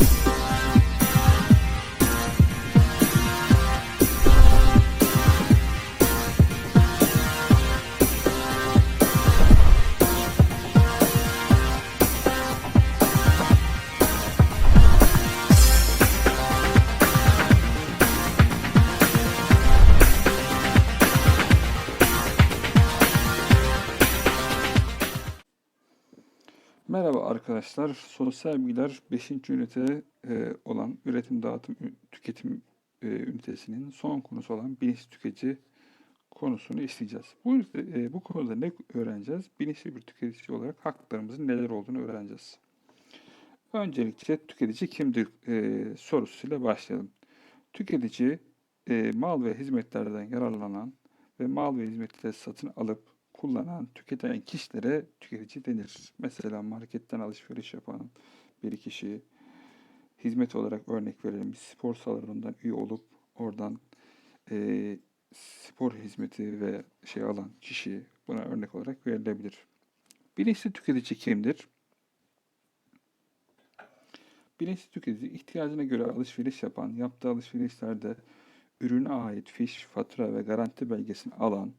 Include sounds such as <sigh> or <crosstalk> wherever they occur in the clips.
you Merhaba arkadaşlar. Sosyal bilgiler 5. ünite e, olan üretim, dağıtım, tüketim e, ünitesinin son konusu olan bilinçli tüketici konusunu işleyeceğiz. Bu, e, bu konuda ne öğreneceğiz? Bilinçli bir tüketici olarak haklarımızın neler olduğunu öğreneceğiz. Öncelikle tüketici kimdir sorusuyla başlayalım. Tüketici mal ve hizmetlerden yararlanan ve mal ve hizmetleri satın alıp kullanan, tüketen kişilere tüketici denir. Mesela marketten alışveriş yapan bir kişi, hizmet olarak örnek verelim, bir spor salonundan üye olup oradan e, spor hizmeti ve şey alan kişi buna örnek olarak verilebilir. Bilinçli tüketici kimdir? Bilinçli tüketici ihtiyacına göre alışveriş yapan, yaptığı alışverişlerde ürüne ait fiş, fatura ve garanti belgesini alan,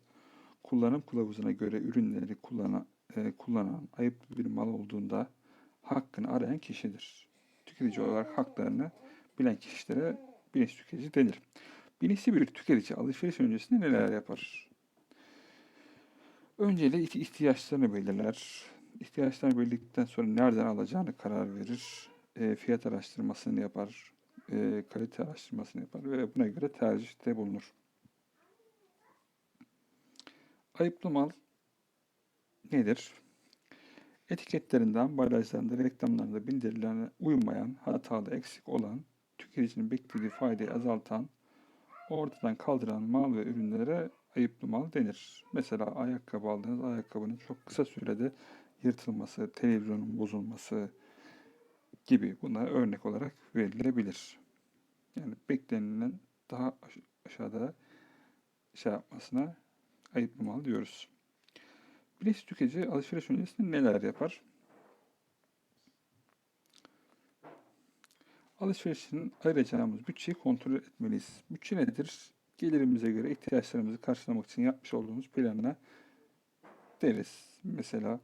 kullanım kılavuzuna göre ürünleri kullanan, e, kullanan ayıplı bir mal olduğunda hakkını arayan kişidir. Tüketici olarak haklarını bilen kişilere bilinçli tüketici denir. Bilinçli bir tüketici alışveriş öncesinde neler yapar? Öncelikle ihti- ihtiyaçlarını belirler. İhtiyaçlarını belirledikten sonra nereden alacağını karar verir. E, fiyat araştırmasını yapar. E, kalite araştırmasını yapar ve buna göre tercihte bulunur. Ayıplı mal nedir? Etiketlerinde, ambalajlarında, reklamlarında bildirilene uymayan, hatalı, eksik olan, tüketicinin beklediği faydayı azaltan, ortadan kaldıran mal ve ürünlere ayıplı mal denir. Mesela ayakkabı aldığınız ayakkabının çok kısa sürede yırtılması, televizyonun bozulması gibi bunlar örnek olarak verilebilir. Yani beklenilen daha aş- aşağıda şey yapmasına ayıplı mal diyoruz. Bilinçli tüketici alışveriş öncesinde neler yapar? Alışverişin ayıracağımız bütçeyi kontrol etmeliyiz. Bütçe nedir? Gelirimize göre ihtiyaçlarımızı karşılamak için yapmış olduğumuz planına deriz. Mesela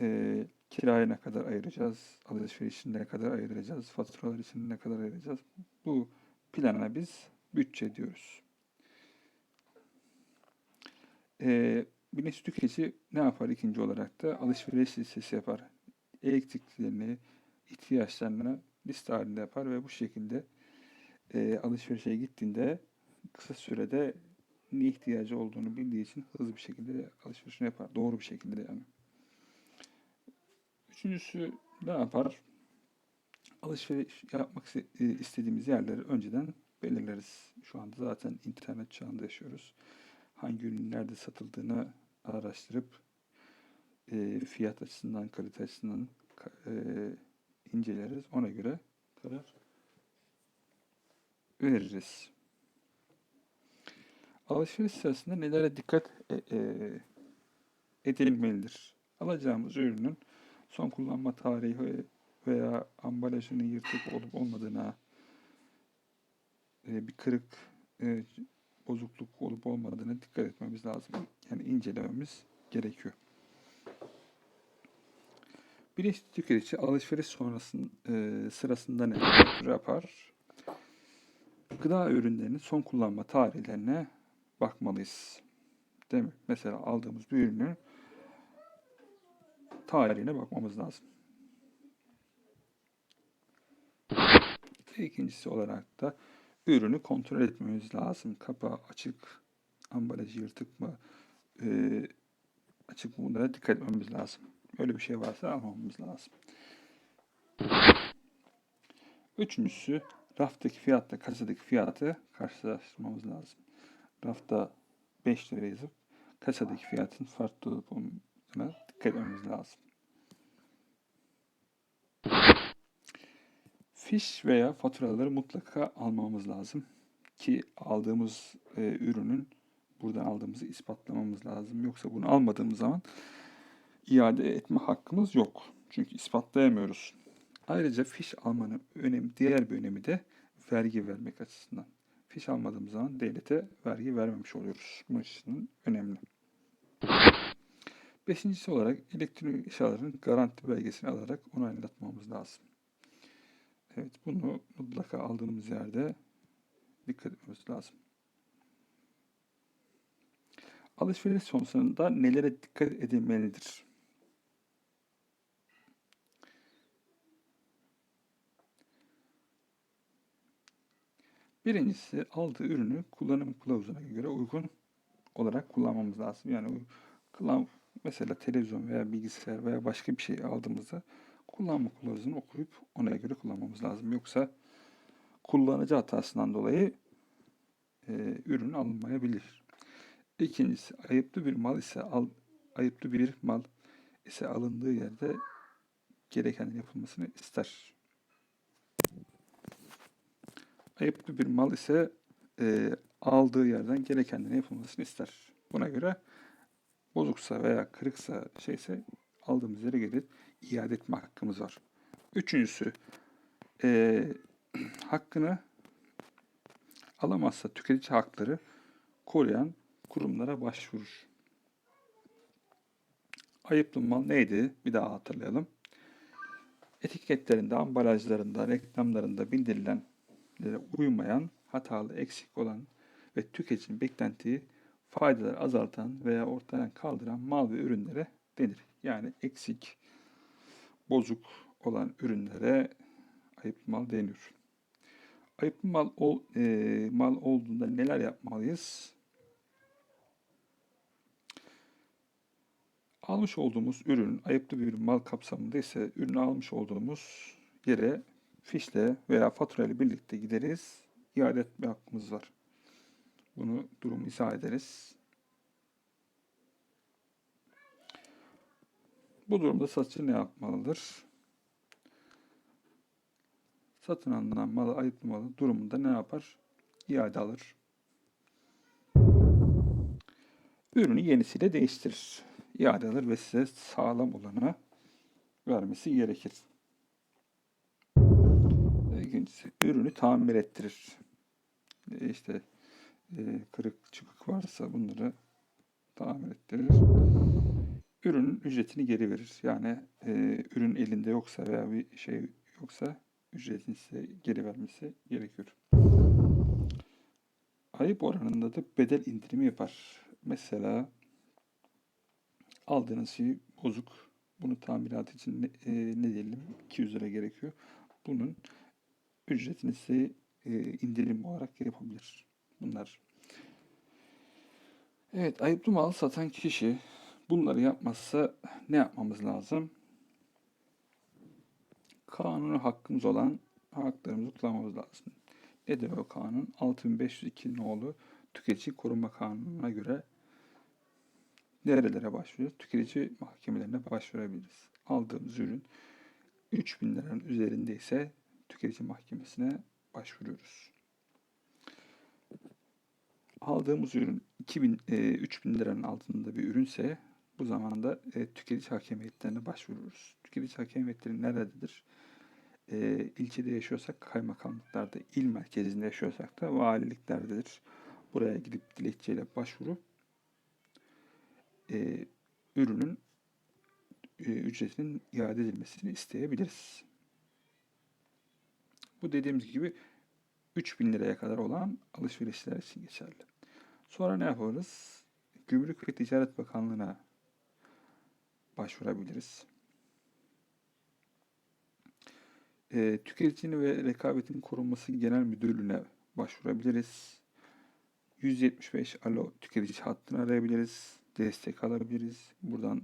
eee kiraya ne kadar ayıracağız, alışveriş için ne kadar ayıracağız, faturalar için ne kadar ayıracağız. Bu plana biz bütçe diyoruz. Eee bilinçli tüketici ne yapar ikinci olarak da? Alışveriş listesi yapar. Elektriklerini, ihtiyaçlarını liste halinde yapar ve bu şekilde eee, alışverişe gittiğinde kısa sürede ne ihtiyacı olduğunu bildiği için hızlı bir şekilde alışverişini yapar. Doğru bir şekilde yani. Üçüncüsü ne yapar? Alışveriş yapmak iste- e, istediğimiz yerleri önceden belirleriz. Şu anda zaten internet çağında yaşıyoruz. Hangi ürünün nerede satıldığını araştırıp e, fiyat açısından, kalite açısından e, inceleriz. Ona göre karar veririz. Alışveriş sırasında nelere dikkat e, e, edilmelidir? Alacağımız ürünün son kullanma tarihi veya ambalajının yırtık olup olmadığına, e, bir kırık, e, bozukluk olup olmadığına dikkat etmemiz lazım. Yani incelememiz gerekiyor. Bilinçli tüketici alışveriş sonrasında e, sırasında ne yapar? Gıda ürünlerinin son kullanma tarihlerine bakmalıyız. Değil mi? Mesela aldığımız bir ürünün tarihine bakmamız lazım. İkincisi olarak da ürünü kontrol etmemiz lazım. Kapağı açık, ambalajı yırtık mı, e, açık mı bunlara dikkat etmemiz lazım. Öyle bir şey varsa almamamız lazım. Üçüncüsü raftaki fiyatla kasadaki fiyatı karşılaştırmamız lazım. Rafta 5 lira yazıp kasadaki fiyatın farklı olup olmadığına dikkat etmemiz lazım. Fiş veya faturaları mutlaka almamız lazım ki aldığımız e, ürünün buradan aldığımızı ispatlamamız lazım. Yoksa bunu almadığımız zaman iade etme hakkımız yok. Çünkü ispatlayamıyoruz. Ayrıca fiş almanın önemi, diğer bir önemi de vergi vermek açısından. Fiş almadığımız zaman devlete vergi vermemiş oluyoruz. Bu açısından önemli. Beşincisi olarak elektronik eşyaların garanti belgesini alarak onaylatmamız lazım. Evet bunu mutlaka aldığımız yerde dikkat etmemiz lazım. Alışveriş sonrasında nelere dikkat edilmelidir? Birincisi aldığı ürünü kullanım kılavuzuna göre uygun olarak kullanmamız lazım. Yani mesela televizyon veya bilgisayar veya başka bir şey aldığımızda kullanma kılavuzunu okuyup ona göre kullanmamız lazım. Yoksa kullanıcı hatasından dolayı e, ürün alınmayabilir. İkincisi ayıplı bir mal ise al, ayıplı bir mal ise alındığı yerde gereken yapılmasını ister. Ayıplı bir mal ise e, aldığı yerden gerekenlerin yapılmasını ister. Buna göre bozuksa veya kırıksa şeyse aldığımız yere gelir iade etme hakkımız var. Üçüncüsü e, <clears throat> hakkını alamazsa tüketici hakları koruyan kurumlara başvurur. Ayıplı mal neydi? Bir daha hatırlayalım. Etiketlerinde, ambalajlarında, reklamlarında bildirilen uymayan, hatalı, eksik olan ve tüketicinin beklentiyi faydaları azaltan veya ortadan kaldıran mal ve ürünlere denir. Yani eksik, bozuk olan ürünlere ayıp mal deniyor. Ayıp mal ol, e, mal olduğunda neler yapmalıyız? Almış olduğumuz ürün ayıplı bir mal kapsamında ise ürünü almış olduğumuz yere fişle veya faturayla birlikte gideriz. İade etme hakkımız var. Bunu durumu izah ederiz. Bu durumda satıcı ne yapmalıdır? Satın alınan malı ayıplı malı durumunda ne yapar? İade alır. Ürünü yenisiyle değiştirir. İade alır ve size sağlam olanı vermesi gerekir. İkincisi ürünü tamir ettirir. E, İşte e, kırık çıkık varsa bunları tamir ettirir. Ürünün ücretini geri verir. Yani e, ürün elinde yoksa veya bir şey yoksa ücretini size geri vermesi gerekiyor. Ayıp oranında da bedel indirimi yapar. Mesela aldığınız şey bozuk. Bunu tamirat için ne, e, ne diyelim 200 lira gerekiyor. Bunun ücretini size e, indirim olarak yapabilir. Bunlar. Evet, ayıplı mal satan kişi bunları yapmazsa ne yapmamız lazım? Kanuni hakkımız olan haklarımızı kullanmamız lazım. Nedir o kanun? 6502 nolu Tüketici Koruma Kanunu'na göre nerelere başvuruyoruz? Tüketici mahkemelerine başvurabiliriz. Aldığımız ürün 3000 liranın üzerindeyse tüketici mahkemesine başvuruyoruz. Aldığımız ürün 2000, e, 3000 liranın altında bir ürünse bu zamanda e, tüketici hakemiyetlerine başvururuz. Tüketici hakemiyetleri nerededir? E, ilçede yaşıyorsak kaymakamlıklarda, il merkezinde yaşıyorsak da valiliklerdedir. Buraya gidip dilekçeyle başvurup e, ürünün e, ücretinin iade edilmesini isteyebiliriz. Bu dediğimiz gibi 3000 liraya kadar olan alışverişler için geçerli. Sonra ne yaparız? Gümrük ve Ticaret Bakanlığı'na başvurabiliriz. E, tüketicinin ve rekabetin korunması genel müdürlüğüne başvurabiliriz. 175 alo tüketici hattını arayabiliriz. Destek alabiliriz. Buradan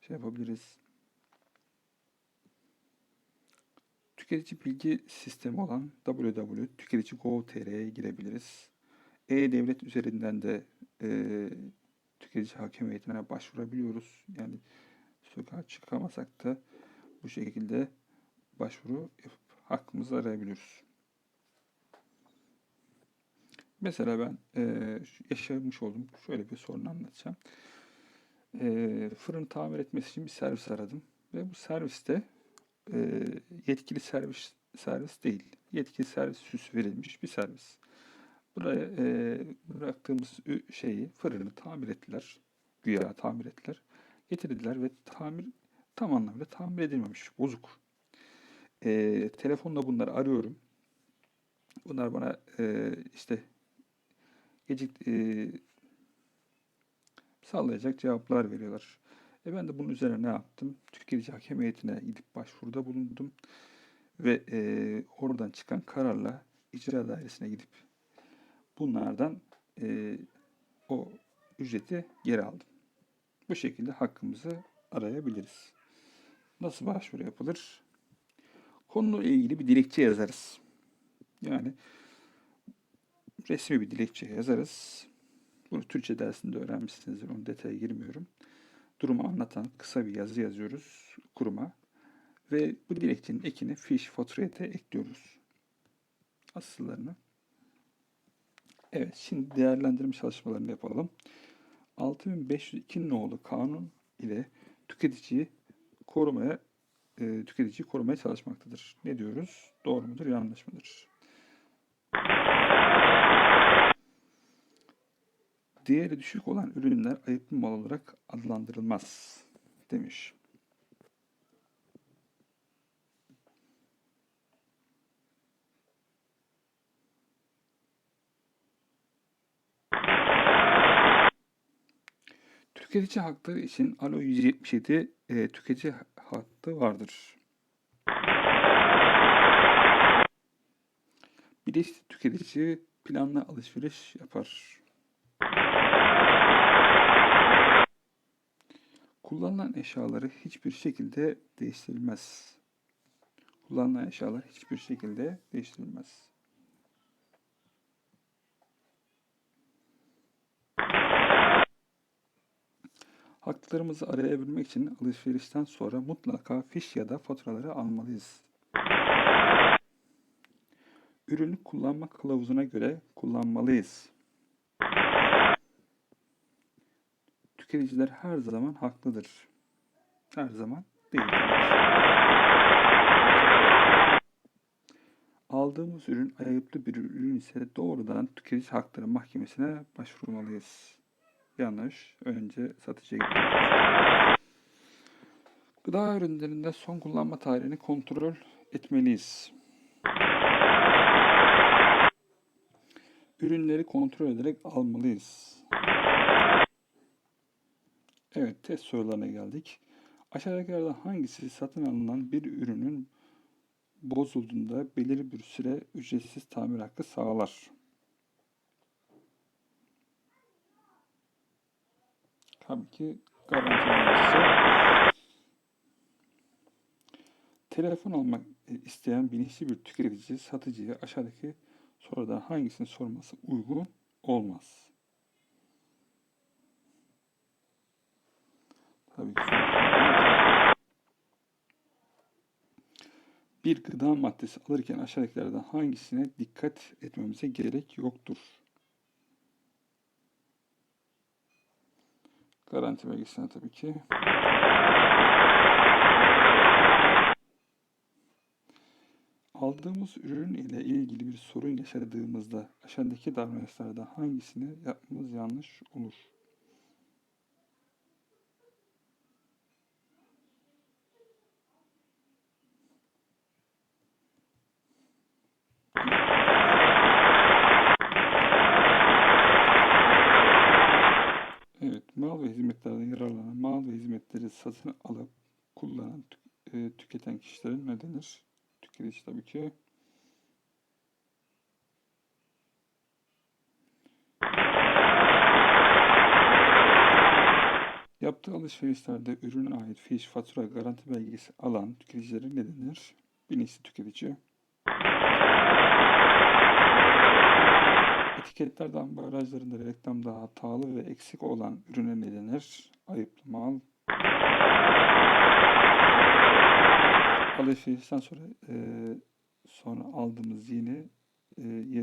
şey yapabiliriz. Tüketici bilgi sistemi olan www.tüketici.gov.tr'ye girebiliriz. E-Devlet üzerinden de e, tüketici hakimiyetine başvurabiliyoruz. Yani sokağa çıkamasak da bu şekilde başvuru yapıp hakkımızı arayabiliyoruz. Mesela ben e, yaşamış olduğum şöyle bir sorunu anlatacağım. E, fırın tamir etmesi için bir servis aradım. Ve bu serviste e, yetkili servis servis değil. Yetkili servis süsü verilmiş bir servis. Buraya e, bıraktığımız şeyi, fırını tamir ettiler. Güya tamir ettiler. Getirdiler ve tamir tam anlamıyla tamir edilmemiş. Bozuk. E, telefonla bunları arıyorum. Bunlar bana e, işte gecik e, sallayacak cevaplar veriyorlar. E ben de bunun üzerine ne yaptım? Tüketici hakem heyetine gidip başvuruda bulundum. Ve e, oradan çıkan kararla icra dairesine gidip bunlardan e, o ücreti geri aldım. Bu şekilde hakkımızı arayabiliriz. Nasıl başvuru yapılır? Konuyla ilgili bir dilekçe yazarız. Yani resmi bir dilekçe yazarız. Bunu Türkçe dersinde öğrenmişsinizdir. Onun detaya girmiyorum. Durumu anlatan kısa bir yazı yazıyoruz kuruma. Ve bu dilekçenin ekini fiş faturaya da ekliyoruz. Asıllarını. Evet, şimdi değerlendirme çalışmalarını yapalım. 6502 nolu kanun ile tüketiciyi korumaya e, tüketiciyi korumaya çalışmaktadır. Ne diyoruz? Doğru mudur, yanlış mıdır? Değeri düşük olan ürünler ayıplı mal olarak adlandırılmaz demiş. Tüketici hakları için Alo 177 e, tüketici hattı vardır. Bilinçli tüketici planlı alışveriş yapar. Kullanılan eşyaları hiçbir şekilde değiştirilmez. Kullanılan eşyalar hiçbir şekilde değiştirilmez. Haklarımızı arayabilmek için alışverişten sonra mutlaka fiş ya da faturaları almalıyız. Ürünü kullanma kılavuzuna göre kullanmalıyız. Tüketiciler her zaman haklıdır. Her zaman değil. Aldığımız ürün ayıplı bir ürün ise doğrudan tüketici hakları mahkemesine başvurmalıyız. Yanlış. Önce satıcıya gitmeliyiz. Gıda ürünlerinde son kullanma tarihini kontrol etmeliyiz. Ürünleri kontrol ederek almalıyız. Evet, test sorularına geldik. Aşağıdakilerden hangisi satın alınan bir ürünün bozulduğunda belirli bir süre ücretsiz tamir hakkı sağlar? Tabii ki garanti vergisi. Telefon almak isteyen bilinçli bir tüketici satıcıya aşağıdaki sorulardan hangisini sorması uygun olmaz? Tabii ki bir gıda maddesi alırken aşağıdakilerden hangisine dikkat etmemize gerek yoktur? Garanti belgesine tabii ki. Aldığımız ürün ile ilgili bir sorun yaşadığımızda aşağıdaki davranışlardan hangisini yapmamız yanlış olur? Evet, mal ve hizmetlerden yararlanan mal ve hizmetleri satın alıp kullanan, e, tüketen kişilerin ne denir? Tüketici tabii ki. Yaptığı alışverişlerde ürüne ait fiş, fatura, garanti belgesi alan tüketicilere ne denir? Bilinçli tüketici. Etiketlerden ambalajlarında reklamda hatalı ve eksik olan ürüne ne denir? Ayıplı mal. Alışverişten sonra e, sonra aldığımız yeni e, yeri